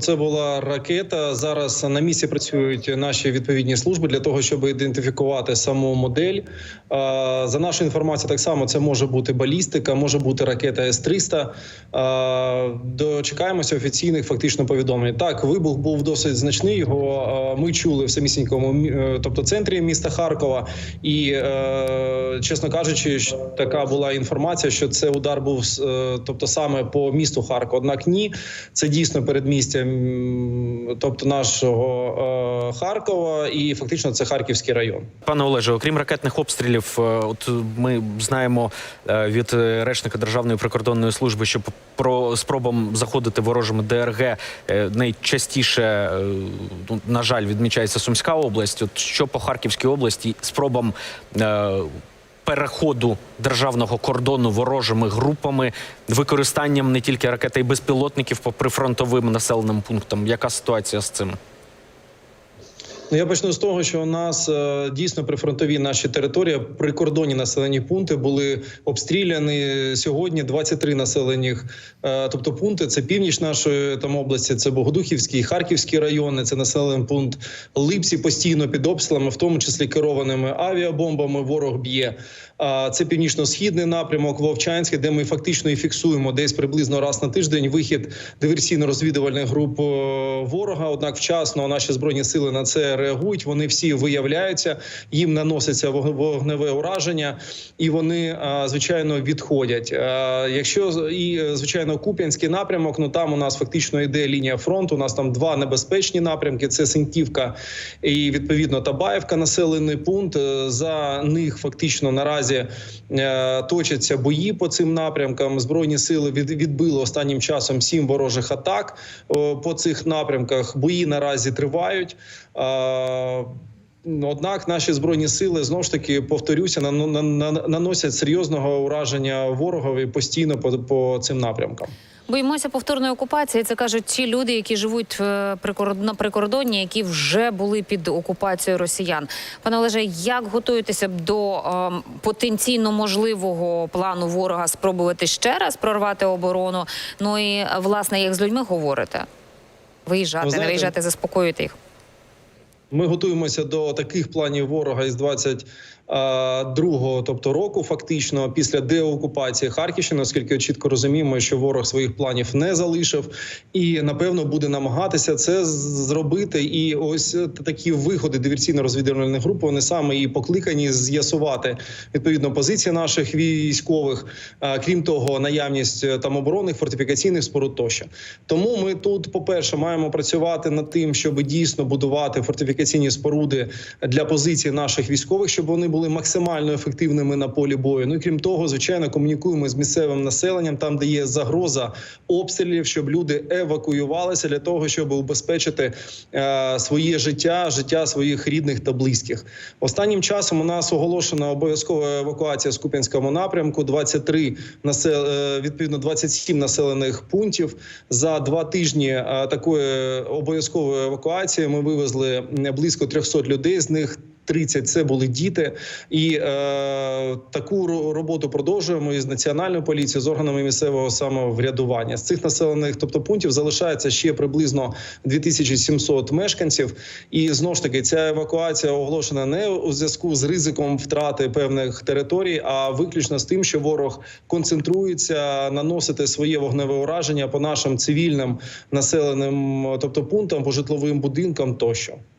Це була ракета. Зараз на місці працюють наші відповідні служби для того, щоб ідентифікувати саму модель. За нашою інформацією, так само це може бути балістика, може бути ракета С-300. Дочекаємося офіційних фактично повідомлень. Так, вибух був досить значний. Його ми чули в самісінькому мі- е, тобто центрі міста Харкова. І е, чесно кажучи, така була інформація, що це удар був е, тобто саме по місту Харкова. Однак ні, це дійсно передмістя, тобто нашого е, Харкова, і фактично це Харківський район. Пане Олеже, окрім ракетних обстрілів, е, от ми знаємо е, від речника Державної прикордонної служби, що про спробам заходити ворожими ДРГ найчастіше, ну, на жаль, відмічається Сумська область. От що по Харківській області спробам. Переходу державного кордону ворожими групами, використанням не тільки ракет, а й безпілотників по прифронтовим населеним пунктам. Яка ситуація з цим? Ну, я почну з того, що у нас е, дійсно прифронтові наші території, прикордонні населені пункти були обстріляні сьогодні. 23 населених, е, тобто пункти. Це північ нашої там області, це Богодухівський, Харківський райони, це населений пункт Липсі постійно під обстрілами, в тому числі керованими авіабомбами. Ворог б'є. А це північно-східний напрямок, Вовчанський, де ми фактично і фіксуємо десь приблизно раз на тиждень вихід диверсійно-розвідувальних груп е, ворога. Однак вчасно наші збройні сили на це реагують. Вони всі виявляються, їм наноситься вог- вогневе ураження, і вони звичайно відходять. Якщо і звичайно Куп'янський напрямок, ну там у нас фактично йде лінія фронту. У нас там два небезпечні напрямки: це Синьківка і відповідно Табаєвка, населений пункт. Е, За них фактично наразі е, точаться бої по цим напрямкам. Збройні сили від, відбили останнім часом сім ворожих атак по цих напрямках. Бої наразі тривають. Е, Однак наші збройні сили знову ж таки повторюся, на- на- наносять серйозного ураження ворогові постійно по, по цим напрямкам. Боїмося повторної окупації. Це кажуть ті люди, які живуть е, на прикордонні, які вже були під окупацією росіян. Пане Олеже, як готуєтеся до е, потенційно можливого плану ворога спробувати ще раз прорвати оборону? Ну і е, власне, як з людьми говорите? Виїжджати, Ви не виїжджати, заспокоювати їх. Ми готуємося до таких планів ворога із 22-го, тобто року, фактично після деокупації Харківщини, оскільки чітко розуміємо, що ворог своїх планів не залишив, і напевно буде намагатися це зробити. І ось е, такі виходи диверсійно-розвідувальних груп вони саме і покликані з'ясувати відповідно позиції наших військових. Крім того, наявність е, там оборонних фортифікаційних споруд тощо. Тому ми тут, по перше, маємо працювати над тим, щоб дійсно будувати фортифікаційні споруди для позицій наших військових, щоб вони були максимально ефективними на полі бою. Ну і крім того, звичайно, комунікуємо з місцевим населенням, там де є загроза обстрілів, щоб люди евакуювалися для того, щоб убезпечити е, своє життя, життя своїх рідних та близьких. Останнім часом у нас оголошена обов'язкова евакуація з Куп'янському напрямку. 23 насел... е, відповідно 27 населених пунктів за два тижні е, такої обов'язкової евакуації. Ми вивезли близько 300 людей. З них 30 – це були діти, і е, таку роботу продовжуємо із національною поліцією, з органами місцевого самоврядування. З цих населених, тобто пунктів, залишається ще приблизно 2700 мешканців. І знову ж таки, ця евакуація оголошена не у зв'язку з ризиком втрати певних територій, а виключно з тим, що ворог концентрується наносити своє вогневе ураження по нашим цивільним населеним, тобто пунктам, по житловим будинкам тощо.